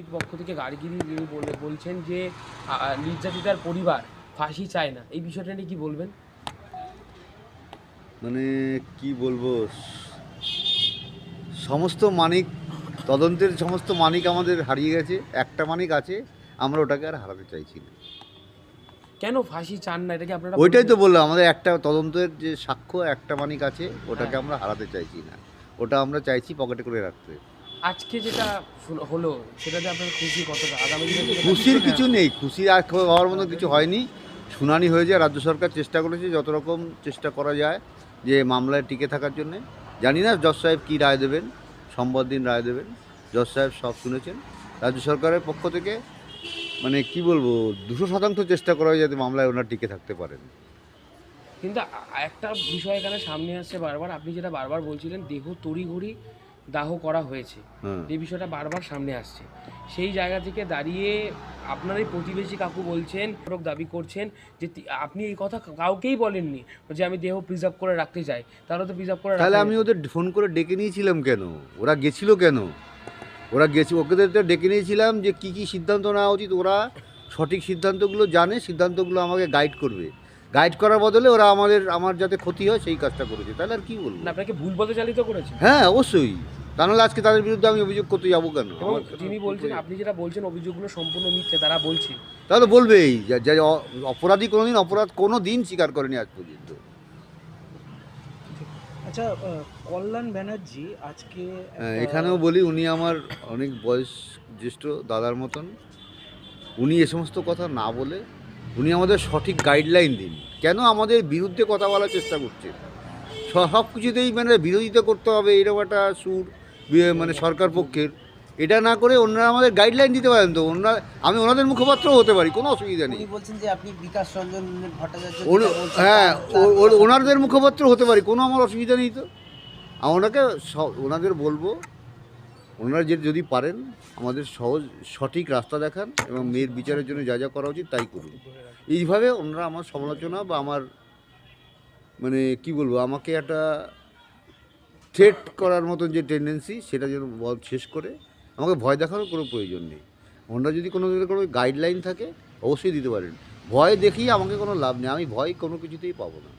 বিজেপির পক্ষ থেকে গার্গিরি তিনি বলে বলছেন যে নির্যাতিতার পরিবার ফাঁসি চায় না। এই বিষয়টা নিয়ে কি বলবেন? মানে কি বলব? সমস্ত মানিক তদন্তের সমস্ত মানিক আমাদের হারিয়ে গেছে। একটা মানিক আছে আমরা ওটাকে আর হারাতে চাইছি না। কেন ফাঁসি চান না? এটাকে আপনারা ওইটাই তো? বললাম আমাদের একটা তদন্তের যে সাক্ষ্য একটা মানিক আছে ওটাকে আমরা হারাতে চাইছি না। ওটা আমরা চাইছি পকেটে করে রাখতে। আজকে যেটা হলো সেটাতে আপনার খুশি কতটা? আগামী দিনে খুশির কিছু নেই। খুশি আর হওয়ার মতো কিছু হয়নি। শুনানি হয়েছে রাজ্য সরকার চেষ্টা করেছে যত রকম চেষ্টা করা যায় যে মামলায় টিকে থাকার জন্যে। জানি না জজ সাহেব কী রায় দেবেন সোমবার দিন রায় দেবেন। জজ সাহেব সব শুনেছেন। রাজ্য সরকারের পক্ষ থেকে মানে কি বলব দুশো শতাংশ চেষ্টা করা হয় যাতে মামলায় ওনার টিকে থাকতে পারেন। কিন্তু একটা বিষয় এখানে সামনে আসছে বারবার। আপনি যেটা বারবার বলছিলেন দেহ তড়িঘড়ি দাহ করা হয়েছে। হ্যাঁ এই বিষয়টা বারবার সামনে আসছে। সেই জায়গা থেকে দাঁড়িয়ে আপনার এই প্রতিবেশী কাকু বলছেন প্রয়োগ দাবি করছেন যে আপনি এই কথা কাউকেই বলেননি যে আমি দেহ প্রিজার্ভ করে রাখতে চাই। তাহলে তো প্রিজার্ভ করে তাহলে আমি ওদের ফোন করে ডেকে নিয়েছিলাম কেন? ওরা গেছিল কেন? ওরা গেছে ওদের তো ডেকে নিয়েছিলাম যে কি কি সিদ্ধান্ত নেওয়া উচিত। ওরা সঠিক সিদ্ধান্তগুলো জানে সিদ্ধান্তগুলো আমাকে গাইড করবে। গাইড করার বদলে ওরা আমাদের আমার যাতে ক্ষতি হয় সেই কাজটা করেছে। তাহলে আর কি বলব? আপনাকে ভুল পথে চালিত করেছে। হ্যাঁ অবশ্যই। তা নাহলে আজকে তাদের বিরুদ্ধে আমি অভিযোগ করতে যাব কেন? তিনি বলছেন আপনি যেটা বলছেন অভিযোগগুলো সম্পূর্ণ মিথ্যে তারা বলছে। তাহলে বলবেই যে- অপরাধী কোনোদিন অপরাধ কোনো দিন স্বীকার করেনি আজ পর্যন্ত। আচ্ছা কল্যাণ ব্যানার্জি আজকে হ্যাঁ, এখানেও বলি উনি আমার অনেক বয়স জ্যেষ্ঠ দাদার মতন। উনি এ সমস্ত কথা না বলে উনি আমাদের সঠিক গাইডলাইন দিন। কেন আমাদের বিরুদ্ধে কথা বলার চেষ্টা করছে সব কিছুতেই মানে বিরোধিতা করতে হবে এরকম একটা সুর মানে সরকার পক্ষের। এটা না করে ওনারা আমাদের গাইডলাইন দিতে পারেন তো। ওনারা আমি ওনাদের মুখপাত্রও হতে পারি কোনো অসুবিধা নেই। উনি বলছেন যে আপনি বিকাশ রঞ্জন ভট্টাচার্য ওন- যেটা বলছেন হ্যাঁ ওনাদের মুখপাত্র হতে পারি কোনো আমার অসুবিধা নেই তো। ওনাকে ওনাদের বলব ওনারা যে যদি পারেন, আমাদের সহজ, সঠিক রাস্তা দেখান এবং মেয়ের বিচারের জন্য যা যা করা উচিত তাই করুন। এইভাবে ওনারা আমার সমালোচনা বা আমার মানে কি বলব, আমাকে একটা থ্রেট করার মতন যে টেন্ডেন্সি সেটা যেন শেষ করে, আমাকে ভয় দেখানোর কোনো প্রয়োজন নেই। ওনারা যদি কোনো কোনো গাইডলাইন থাকে, অবশ্যই দিতে পারেন। ভয় দেখিয়ে আমাকে কোনো লাভ নেই, আমি ভয় কোনো কিছুতেই পাবো না।